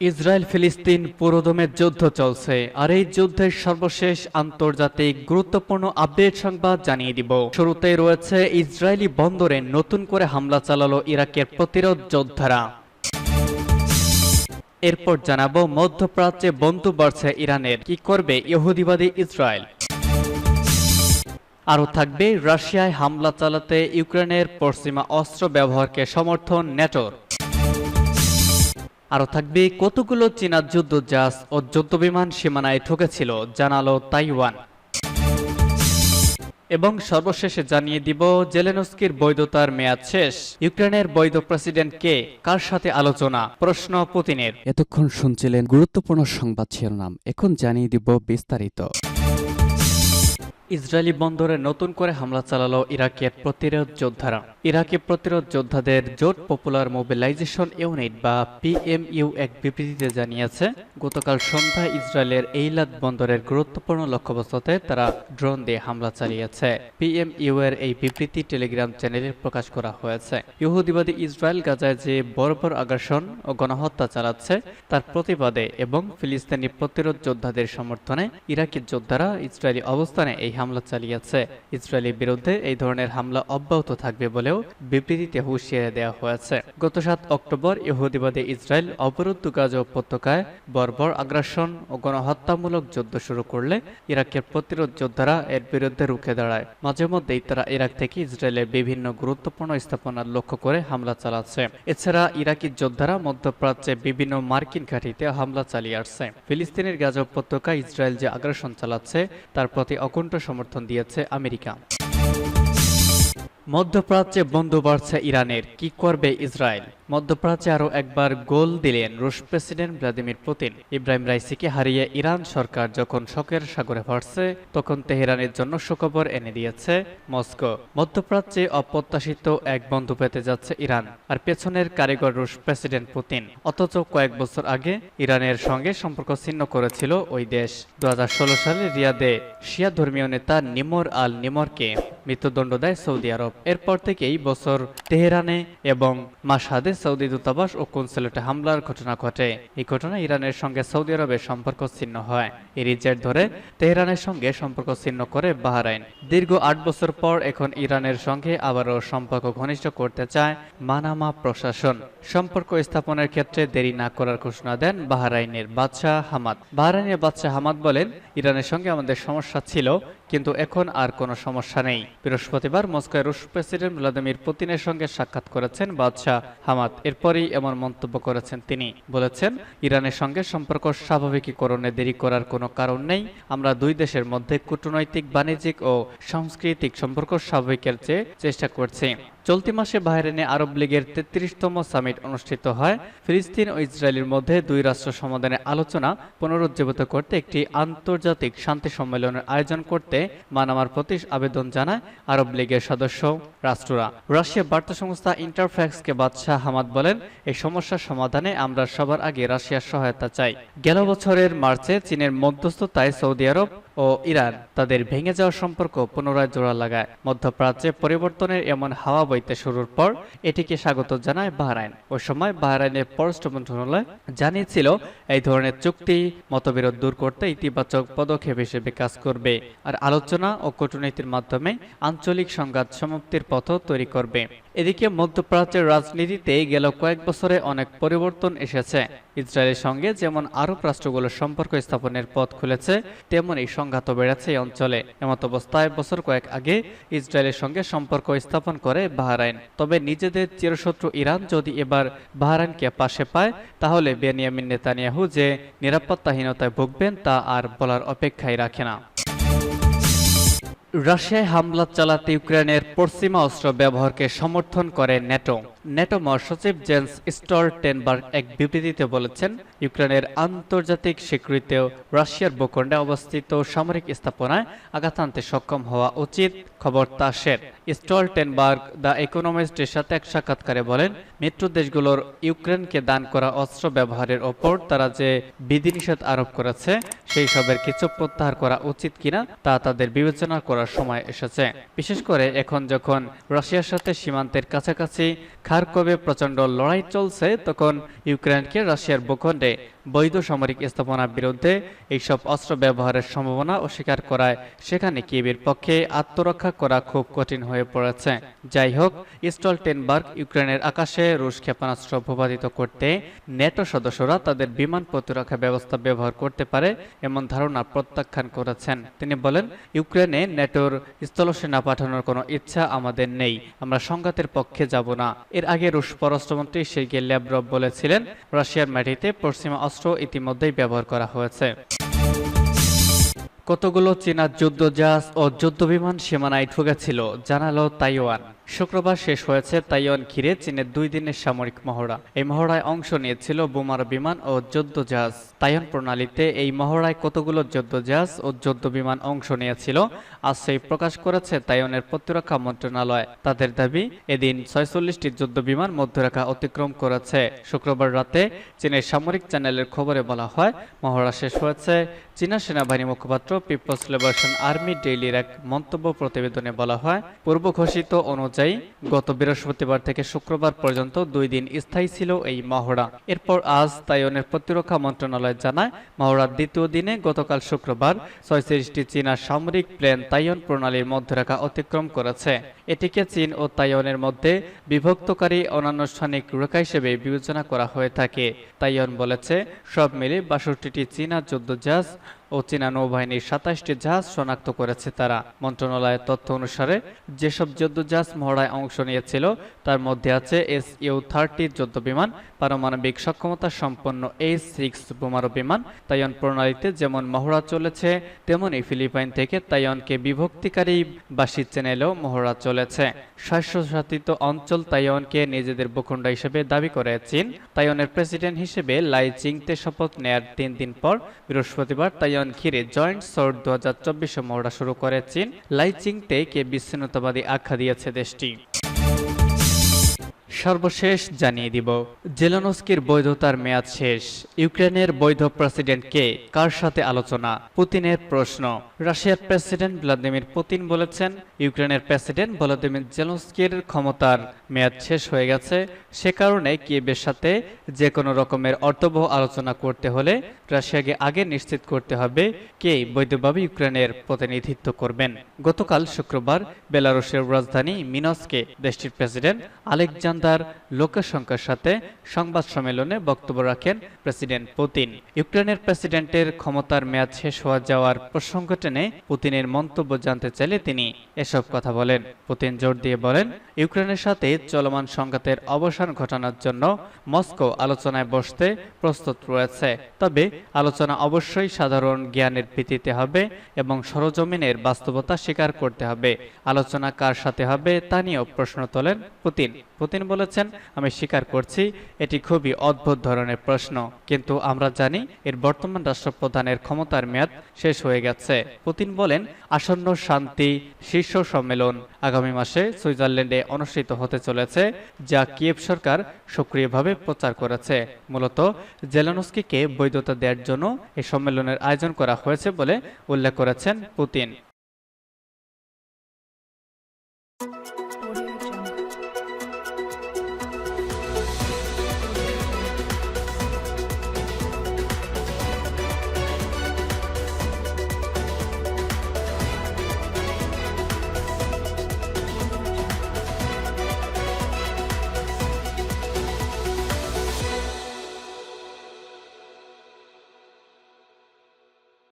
Israel ফিলিস্তিন পুরোদমে যুদ্ধ চলছে, আর এই যুদ্ধের সর্বশেষ আন্তর্জাতিক গুরুত্বপূর্ণ আপডেট সংবাদ জানিয়ে দিব। শুরুতে রয়েছে ইসরায়েলি বন্দরে নতুন করে হামলা চালালো ইরাকের প্রতিরোধ যোদ্ধারা। এরপর জানাব মধ্যপ্রাচ্যে বন্ধু বাড়ছে ইরানের। কি করবে ইহুদিবাদী ইসরায়েল? আরও থাকবে রাশিয়ায় হামলা চালাতে ইউক্রেনের পশ্চিমা অস্ত্র ব্যবহারকে সমর্থন নেটোর। আরও থাকবে কতগুলো চীনা যুদ্ধ জাহাজ ও যুদ্ধবিমান সীমানায় ঠকেছিল জানালো তাইওয়ান। এবং সর্বশেষে জানিয়ে দিব জেলেনস্কির বৈধতার মেয়াদ শেষ। ইউক্রেনের বৈধ প্রেসিডেন্ট কে? কার সাথে আলোচনা? প্রশ্ন পুতিনের। এতক্ষণ শুনছিলেন গুরুত্বপূর্ণ সংবাদ শিরোনাম। এখন জানিয়ে দিব বিস্তারিত। ইসরায়েলি বন্দরে নতুন করে হামলা চালালো ইরাকের প্রতিরোধ যোদ্ধারা। ইরাকি প্রতিরোধ যোদ্ধাদের জোট পপুলার মোবিলাইজেশন ইউনিট বা পিএমইউ এক বিবৃতিতে জানিয়েছে, গতকাল সন্ধ্যায় ইসরায়েলের এইলাদ বন্দরের গুরুত্বপূর্ণ লক্ষ্যবস্তুতে তারা ড্রোন দিয়ে হামলা চালিয়েছে। পিএমইউ এর এই বিবৃতি টেলিগ্রাম চ্যানেলে প্রকাশ করা হয়েছে। ইহুদিবাদী ইসরায়েল গাজায় যে বর্বর আগ্রাসন ও গণহত্যা চালাচ্ছে, তার প্রতিবাদে এবং ফিলিস্তিনি প্রতিরোধ যোদ্ধাদের সমর্থনে ইরাকি যোদ্ধারা ইসরায়েলি অবস্থানে এই হামলা চালিয়েছে। ইসরায়েলের বিরুদ্ধে এই ধরনের হামলা অব্যাহত থাকবে বলেও বিবৃতিতে হুঁশিয়ারি দেওয়া হয়েছে। গত সাত অক্টোবর ইহুদিবাদী ইসরায়েল অবরুদ্ধ গাজা উপত্যকায় বর্বর আগ্রাসন ও গণহত্যামূলক যুদ্ধ শুরু করলে ইরাকের প্রতিরোধ যোদ্ধারা এর বিরুদ্ধে রুখে দাঁড়ায়। মাঝে মধ্যেই তারা ইরাক থেকে ইসরায়েলের বিভিন্ন গুরুত্বপূর্ণ স্থাপনার লক্ষ্য করে হামলা চালাচ্ছে। এছাড়া ইরাকি যোদ্ধারা মধ্যপ্রাচ্যে বিভিন্ন মার্কিন ঘাঁটিতে হামলা চালিয়ে আসছে। ফিলিস্তিনের গাজা উপত্যকায় ইসরায়েল যে আগ্রাসন চালাচ্ছে, তার প্রতি অকুণ্ঠ সমর্থন দিয়েছে আমেরিকা। মধ্যপ্রাচ্যে বন্ধু বাড়ছে ইরানের, কি করবে ইসরায়েল? মধ্যপ্রাচ্যে আরও একবার গোল দিলেন রুশ প্রেসিডেন্ট ভ্লাদিমির পুতিন। ইব্রাহিম রাইসিকে হারিয়ে ইরান সরকার যখন শোকের সাগরে ভাসছে, তখন তেহরানের জন্য সুখবর এনে দিয়েছে মস্কো। মধ্যপ্রাচ্যে অপ্রত্যাশিত এক বন্ধু পেতে যাচ্ছে ইরান, আর পেছনের কারিগর রুশ প্রেসিডেন্ট পুতিন। অথচ কয়েক বছর আগে ইরানের সঙ্গে সম্পর্ক ছিন্ন করেছিল ওই দেশ। দুহাজার ষোলো সালে রিয়াদে শিয়া ধর্মীয় নেতা নিমর আল নিমরকে মৃত্যুদণ্ড দেয় সৌদি আরব। এরপর থেকেই বছর তেহরানে এবং মাসাদে সৌদি দূতাবাস ও কনসুলেটে হামলার ঘটনা ঘটে। এই ঘটনায় ইরানের সঙ্গে সৌদি আরবের সম্পর্ক ছিন্ন হয়। এরই জের ধরে তেহরানের সঙ্গে সম্পর্ক ছিন্ন করে বাহরাইন। দীর্ঘ আট বছর পর এখন ইরানের সঙ্গে আবারও সম্পর্ক ঘনিষ্ঠ করতে চায় মানামা প্রশাসন। সম্পর্ক স্থাপনের ক্ষেত্রে দেরি না করার ঘোষণা দেন বাহরাইনের বাদশাহ হামাদ। বাহরাইনের বাদশাহ হামাদ বলেন, ইরানের সঙ্গে আমাদের সমস্যা ছিল কিন্তু এখন আর কোনো সমস্যা নেই। বৃহস্পতিবার মস্কোয় রুশ প্রেসিডেন্ট ভ্লাদিমির পুতিনের সঙ্গে সাক্ষাৎ করেছেন বাদশাহ হামাদ। এরপরই এমন মন্তব্য করেছেন তিনি। বলেছেন, ইরানের সঙ্গে সম্পর্ক স্বাভাবিকীকরণে দেরি করার কোনো কারণ নেই। আমরা দুই দেশের মধ্যে কূটনৈতিক, বাণিজ্যিক ও সাংস্কৃতিক সম্পর্ক স্বাভাবিকের চেয়ে চেষ্টা করছি। চলতি মাসে বাহরাইনে আরব লীগের তেত্রিশতম সামিট অনুষ্ঠিত হয়। ফিলিস্তিন ও ইসরায়েলের মধ্যে দুই রাষ্ট্র সমাধানের আলোচনা পুনরুজ্জীবিত করতে একটি আন্তর্জাতিক শান্তি সম্মেলনের আয়োজন করতে মানামার প্রতি আবেদন জানায় আরব লীগের সদস্য রাষ্ট্ররা। রাশিয়া বার্তা সংস্থা ইন্টারফ্যাক্সকে বাদশাহ হামাদ বলেন এই সমস্যার সমাধানে আমরা সবার আগে রাশিয়ার সহায়তা চাই। গেল বছরের মার্চে চীনের মধ্যস্থতায় সৌদি আরব ও ইরান তাদের ভেঙে যাওয়া সম্পর্ক পুনরায় জোড়া লাগায়। মধ্যপ্রাচ্যে পরিবর্তনের এমন হাওয়া বইতে শুরুর পর এটিকে স্বাগত জানায় বাহরাইন। ওই সময় বাহরাইনের পররাষ্ট্র মন্ত্রণালয় জানিয়েছিল, এই ধরনের চুক্তি মতবিরোধ দূর করতে ইতিবাচক পদক্ষেপ হিসেবে কাজ করবে আর আলোচনা ও কূটনীতির মাধ্যমে আঞ্চলিক সংঘাত সমাপ্তির পথ তৈরি করবে। এদিকে মধ্যপ্রাচ্যের রাজনীতিতে গেল কয়েক বছরে অনেক পরিবর্তন এসেছে। ইসরায়েলের সঙ্গে যেমন আরব রাষ্ট্রগুলোর সম্পর্ক স্থাপনের পথ খুলেছে, তেমন এই সংঘাতও বেড়েছে এই অঞ্চলে। এমত অবস্থায় বছর কয়েক আগে ইসরায়েলের সঙ্গে সম্পর্ক স্থাপন করে বাহরাইন। তবে নিজেদের চিরশত্রু ইরান যদি এবার বাহরাইনকে পাশে পায়, তাহলে বেনিয়ামিন নেতানিয়াহু যে নিরাপত্তাহীনতায় ভুগবেন তা আর বলার অপেক্ষায় রাখে না। রাশিয়ায় হামলা চালাতে ইউক্রেনের পশ্চিমা অস্ত্র ব্যবহারকে সমর্থন করে ন্যাটো। ন্যাটো মহাসচিব জেন্স স্টলটেনবার্গ এক বিবৃতিতে বলেছেন, ইউক্রেনের আন্তর্জাতিক স্বীকৃতিও রাশিয়ার ভূখণ্ডে অবস্থিত সামরিক স্থাপনায় আঘাত আনতে সক্ষম হওয়া উচিত খবর তাসের স্টলটেনবার্গ দ্য ইকোনমিস্টের সাথে এক সাক্ষাৎকারে বলেন, মিত্র দেশগুলোর ইউক্রেনকে দান করা অস্ত্র ব্যবহারের ওপর তারা যে বিধিনিষেধ আরোপ করেছে, সেই সবের কিছু প্রত্যাহার করা উচিত কিনা তা তাদের বিবেচনা করার সময় এসেছে। বিশেষ করে এখন যখন রাশিয়ার সাথে সীমান্তের কাছাকাছি খারকবে প্রচণ্ড লড়াই চলছে, তখন ইউক্রেনকে রাশিয়ার ভূখণ্ডে বৈধ সামরিক স্থাপনার বিরুদ্ধে এইসব অস্ত্র ব্যবহারের সম্ভাবনা অস্বীকার করায় সেখানে কিয়েবের পক্ষে আত্মরক্ষা করা খুব কঠিন হয়ে পড়েছে। যাই হোক, স্টলটেনবার্গ ইউক্রেনের আকাশে রুশ ক্ষেপণাস্ত্র ভূপাতিত করতে নেটো সদস্যরা তাদের বিমান প্রতিরক্ষা ব্যবস্থা ব্যবহার করতে পারে এমন ধারণা প্রত্যাখ্যান করেছেন। তিনি বলেন, ইউক্রেনে নেটোর স্থলসেনা পাঠানোর কোনো ইচ্ছা আমাদের নেই, আমরা সংঘাতের পক্ষে যাব না। এর আগে রুশ পররাষ্ট্রমন্ত্রী সের্গেই ল্যাভরভ বলেছিলেন, রাশিয়ার মাটিতে পশ্চিমা অস্ত্র ইতিমধ্যেই ব্যবহার করা হয়েছে। কতগুলো চীনা যুদ্ধ জাহাজ ও যুদ্ধ যুদ্ধবিমান সীমানায় ঢুকেছিল জানালো তাইওয়ান। শুক্রবার শেষ হয়েছে তাইওয়ান ঘিরে চীনের দুই দিনের সামরিক মহড়া। এই মহড়ায় অংশ নিয়েছিল বোমার বিমান ও যুদ্ধজাহাজ। তাইওয়ান প্রণালীতে এই মহড়ায় কতগুলো যুদ্ধজাহাজ ও যুদ্ধ বিমান অংশ নিয়েছিল আজ সেই প্রকাশ করেছে তাইওয়ানের প্রতিরক্ষা মন্ত্রণালয়। তাদের দাবি, এদিন ছয়চল্লিশটি যুদ্ধ বিমান মধ্যরেখা অতিক্রম করেছে। শুক্রবার রাতে চীনের সামরিক চ্যানেলের খবরে বলা হয়, মহড়া শেষ হয়েছে চীনা সেনাবাহিনী মুখপাত্র পিপলস লিবারেশন আর্মি ডেইলির এক মন্তব্য প্রতিবেদনে বলা হয় পূর্ব ঘোষিত অনুযায়ী গত বৃহস্পতিবার থেকে শুক্রবার পর্যন্ত দুই দিন স্থায়ী ছিল এই মহড়া। এরপর আজ তাইওয়ানের প্রতিরক্ষা মন্ত্রণালয় জানায়, মহড়ার দ্বিতীয় দিনে গতকাল শুক্রবার ছয়ত্রিশটি চীনা সামরিক প্লেন তাইওয়ান প্রণালীর মধ্যরেখা অতিক্রম করেছে। এটিকে চীন ও তাইওয়ানের মধ্যে বিভক্তকারী অনানুষ্ঠানিক রেখা হিসেবে বিবেচনা করা হয়ে থাকে। তাইওয়ান বলেছে, সব মিলে বাষট্টিটি চীনা যুদ্ধজাহাজ ও চীনা নৌবাহিনীর সাতাশটি জাহাজ শনাক্ত করেছে তারা। মন্ত্রণালয়ের তথ্য অনুসারে, যেসব যুদ্ধজাহাজ মহড়ায় অংশ নিয়েছিল, তার মধ্যে আছে এস ইউ থার্টি যুদ্ধবিমান পারমাণবিক সক্ষমতা সম্পন্ন এইচ সিক্স বোমারু বিমান, তাইওয়ান প্রণালীতে যেমন মহড়া চলেছে তেমনই ফিলিপাইন থেকে তাইওয়ানকে বিভক্তিকারী বাসী চ্যানেলেও মহড়া চলেছে। স্বায়ত্তশাসিত অঞ্চল তাইওয়ানকে নিজেদের ভূখণ্ড হিসেবে দাবি করে চীন। তাইওয়ানের প্রেসিডেন্ট হিসেবে লাই চিংতে শপথ নেয়ার তিন দিন পর বৃহস্পতিবার তাইওয়ান ঘিরে জয়েন্ট সোর্ট দু হাজার চব্বিশে মহড়া শুরু করে চীন। লাই চিংতে কে বিচ্ছিন্নতাবাদী আখ্যা দিয়েছে দেশটি। সর্বশেষ জানিয়ে দিব। জেলানস্কির বৈধতার মেয়াদ শেষ। ইউক্রেনের বৈধ প্রেসিডেন্ট কে কার সাথে আলোচনা? পুতিনের প্রশ্ন। রাশিয়ার প্রেসিডেন্ট ভ্লাদিমির পুতিন বলেছেন, ইউক্রেনের প্রেসিডেন্ট ভলোদিমির জেলনস্কির ক্ষমতার মেয়াদ শেষ হয়ে গেছে। সে কারণে কিয়েবের সাথে যে কোনো রকমের অর্থবহ আলোচনা করতে হলে রাশিয়াকে আগে নিশ্চিত করতে হবে কে বৈধভাবে ইউক্রেনের প্রতিনিধিত্ব করবেন। গতকাল শুক্রবার বেলারুশের রাজধানী মিনস্কে দেশটির প্রেসিডেন্ট আলেকজান্ডার লোকাশঙ্কার সাথে সংবাদ সম্মেলনে বক্তব্য রাখেন প্রেসিডেন্ট পুতিন। ইউক্রেনের প্রেসিডেন্টের ক্ষমতার মেয়াদ শেষ হওয়া যাওয়ার প্রসঙ্গ টেনে পুতিনের মন্তব্য জানতে চাইলে তিনি এসব কথা বলেন। পুতিন জোর দিয়ে বলেন, ইউক্রেনের সাথে চলমান সংঘাতের অবসান ঘটানোর জন্য মস্কো আলোচনায় বসতে প্রস্তুত রয়েছে। তবে আলোচনা অবশ্যই সাধারণ জ্ঞানের ভিত্তিতে হবে এবং সরজমিনের বাস্তবতা স্বীকার করতে হবে। আলোচনা কার সাথে হবে তা নিয়েও প্রশ্ন তোলেন পুতিন। পুতিন বলেছেন, আমি স্বীকার করছি, এটি খুবই অদ্ভুত ধরনের প্রশ্ন, কিন্তু আমরা জানি এর বর্তমান রাষ্ট্রপ্রধানের ক্ষমতার মেয়াদ শেষ হয়ে গেছে। পুতিন বলেন, আসন্ন শান্তি শীর্ষ সম্মেলন আগামী মাসে সুইজারল্যান্ডে অনুষ্ঠিত হতে চলেছে, যা কিয়েভ সরকার সক্রিয়ভাবে প্রচার করেছে। মূলত, জেলানস্কিকে বৈধতা দেওয়ার জন্য এই সম্মেলনের আয়োজন করা হয়েছে বলে উল্লেখ করেছেন পুতিন।